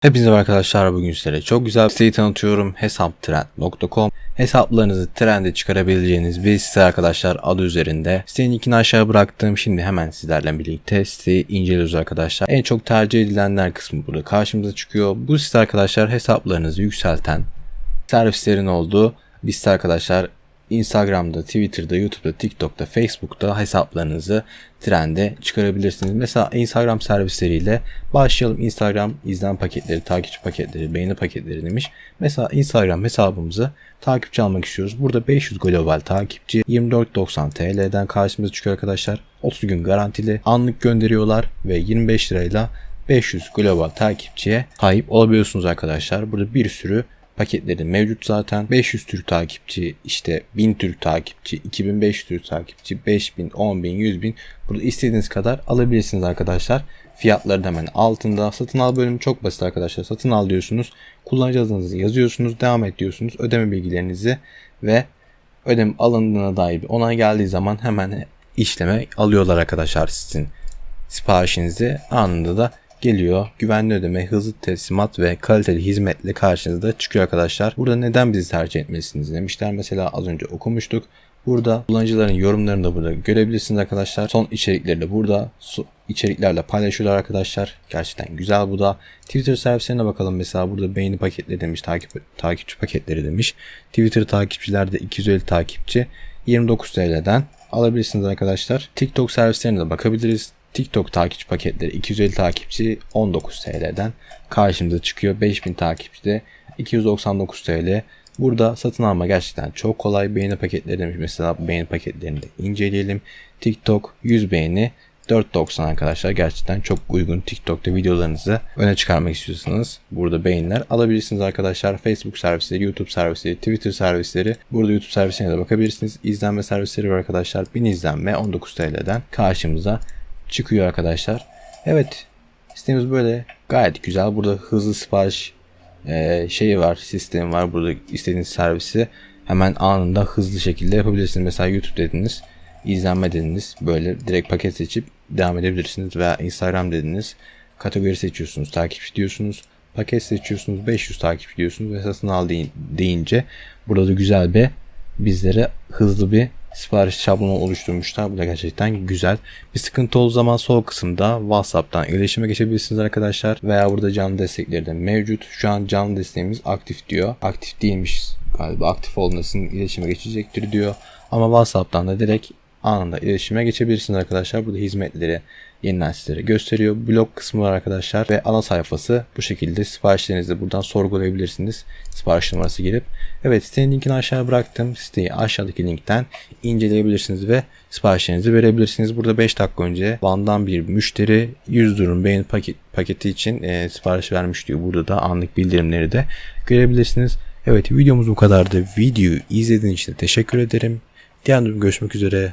Hepinize arkadaşlar bugün sizlere çok güzel bir siteyi tanıtıyorum. hesaptrend.com Hesaplarınızı trende çıkarabileceğiniz bir site arkadaşlar adı üzerinde. Sitenin linkini aşağı bıraktım. Şimdi hemen sizlerle birlikte siteyi inceliyoruz arkadaşlar. En çok tercih edilenler kısmı burada karşımıza çıkıyor. Bu site arkadaşlar hesaplarınızı yükselten servislerin olduğu bir site arkadaşlar Instagram'da, Twitter'da, YouTube'da, TikTok'ta, Facebook'ta hesaplarınızı trende çıkarabilirsiniz. Mesela Instagram servisleriyle başlayalım. Instagram izlen paketleri, takipçi paketleri, beğeni paketleri demiş. Mesela Instagram hesabımızı takipçi almak istiyoruz. Burada 500 global takipçi 24.90 TL'den karşımıza çıkıyor arkadaşlar. 30 gün garantili anlık gönderiyorlar ve 25 lirayla 500 global takipçiye sahip olabiliyorsunuz arkadaşlar. Burada bir sürü paketleri mevcut zaten. 500 Türk takipçi, işte 1000 Türk takipçi, 2500 Türk takipçi, 5000, 10000, 100000 burada istediğiniz kadar alabilirsiniz arkadaşlar. Fiyatları da hemen altında. Satın al bölümü çok basit arkadaşlar. Satın al diyorsunuz. Kullanıcı adınızı yazıyorsunuz. Devam et diyorsunuz. Ödeme bilgilerinizi ve ödeme alındığına dair bir onay geldiği zaman hemen işleme alıyorlar arkadaşlar sizin siparişinizi anında da geliyor. Güvenli ödeme, hızlı teslimat ve kaliteli hizmetle karşınıza çıkıyor arkadaşlar. Burada neden bizi tercih etmelisiniz demişler. Mesela az önce okumuştuk. Burada kullanıcıların yorumlarını da burada görebilirsiniz arkadaşlar. Son içerikleri de burada içeriklerle paylaşıyorlar arkadaşlar. Gerçekten güzel bu da. Twitter servislerine bakalım mesela burada beğeni paketleri demiş, takip takipçi paketleri demiş. Twitter takipçilerde 250 takipçi 29 TL'den alabilirsiniz arkadaşlar. TikTok servislerine de bakabiliriz. TikTok takipçi paketleri 250 takipçi 19 TL'den karşımıza çıkıyor. 5000 takipçi de 299 TL. Burada satın alma gerçekten çok kolay. Beğeni paketleri demiş mesela beğeni paketlerini de inceleyelim. TikTok 100 beğeni 4.90 arkadaşlar gerçekten çok uygun TikTok'ta videolarınızı öne çıkarmak istiyorsanız burada beğeniler alabilirsiniz arkadaşlar. Facebook servisleri, YouTube servisleri, Twitter servisleri burada YouTube servisine de bakabilirsiniz. İzlenme servisleri var arkadaşlar. 1000 izlenme 19 TL'den karşımıza çıkıyor arkadaşlar. Evet sitemiz böyle gayet güzel. Burada hızlı sipariş e, şeyi var, sistemi var. Burada istediğiniz servisi hemen anında hızlı şekilde yapabilirsiniz. Mesela YouTube dediniz, izlenme dediniz. Böyle direkt paket seçip devam edebilirsiniz. Veya Instagram dediniz. Kategori seçiyorsunuz, takipçi diyorsunuz. Paket seçiyorsunuz, 500 takipçi diyorsunuz ve satın al deyin- deyince burada da güzel bir bizlere hızlı bir sipariş şablonu oluşturmuşlar. Bu da gerçekten güzel. Bir sıkıntı olduğu zaman sol kısımda WhatsApp'tan iletişime geçebilirsiniz arkadaşlar. Veya burada canlı destekleri de mevcut. Şu an canlı desteğimiz aktif diyor. Aktif değilmiş galiba. Aktif olduğunda sizin iletişime geçecektir diyor. Ama WhatsApp'tan da direkt anında iletişime geçebilirsiniz arkadaşlar. Burada hizmetleri yeniden sizlere gösteriyor. Blog kısmı var arkadaşlar ve ana sayfası bu şekilde siparişlerinizi buradan sorgulayabilirsiniz. Sipariş numarası girip. Evet sitenin linkini aşağı bıraktım. Siteyi aşağıdaki linkten inceleyebilirsiniz ve siparişlerinizi verebilirsiniz. Burada 5 dakika önce Van'dan bir müşteri 100 durum beğeni paket, paketi için e, sipariş vermiş diyor. Burada da anlık bildirimleri de görebilirsiniz. Evet videomuz bu kadardı. Videoyu izlediğiniz için teşekkür ederim. Diğer görüşmek üzere.